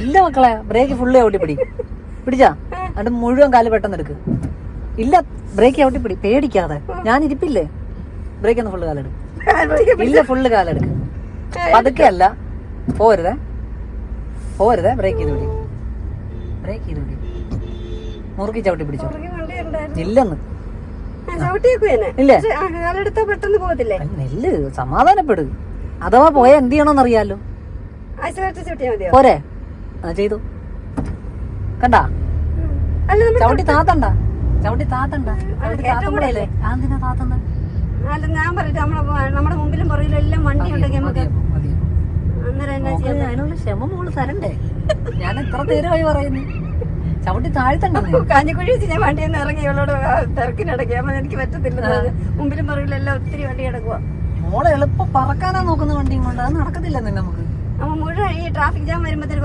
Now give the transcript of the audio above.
ഇല്ല മക്കളെ break full ഔട്ടി പിടി. പിടിച്ചാ? അത് മുഴുവൻ കാൽ പെട്ടെന്ന് എടുക്ക്. ഇല്ല ബ്രേക്ക് ഔട്ടി പിടി. പേടിക്കാതെ. ഞാൻ ഇരിപ്പില്ലേ? ബ്രേക്ക് ഒന്ന് ഫുള്ള് കാലെടുക്ക് ഇല്ല ഫുള്ള് കാലെടുക്ക് പതുക്കെ അല്ല. പോരുതേ. പോരുതേ ബ്രേക്ക് ചെയ്ത് പിടി ബ്രേക്ക് ചെയ്ത് പിടി മുറുക്കി ചവിട്ടി പിടിച്ചോ. ഇല്ലെന്ന്. നെല്ല് സമാധാനപ്പെട്. അഥവാ പോയ എന്ത് ചെയ്യണോന്നറിയാലോ. പോരെ. ആ ചെയ്തു. കണ്ടാ? ചവിട്ടി താത്തണ്ട. ചവിട്ടി താത്തണ്ട. ചവിട്ടി അല്ല? ഞാൻ പറയട്ടെ നമ്മളെ നമ്മുടെ മുമ്പിലും പുറകിലും എല്ലാം വണ്ടി ഉണ്ടെങ്കിൽ നമുക്ക് മതിയോ, മതിയോ. അന്നേരം എന്നാ മോക്ക് ചെയ്യാൻ അതിനുള്ള ക്ഷമ മോൾ തരണ്ടേ? ഞാൻ എത്ര നേരമായി പറയുന്നു. ചവിട്ടി താഴ്ത്തണ്ടോ. കാഞ്ഞിക്കുഴി വെച്ച് ഞാൻ വണ്ടിയിൽ നിന്ന് ഇറങ്ങി ഇവളോട് എനിക്ക് പറ്റത്തില്ല. മുമ്പിലും പുറകിലും എല്ലാം ഒത്തിരി വണ്ടി കിടക്കുക മോളെ എളുപ്പം പറക്കാനാ നോക്കുന്ന വണ്ടിയും കൊണ്ട് അത് നടക്കത്തില്ല നമുക്ക്. അപ്പൊ മുഴുവൻ ഈ ട്രാഫിക് ജാം വരുമ്പോഴത്തേക്ക്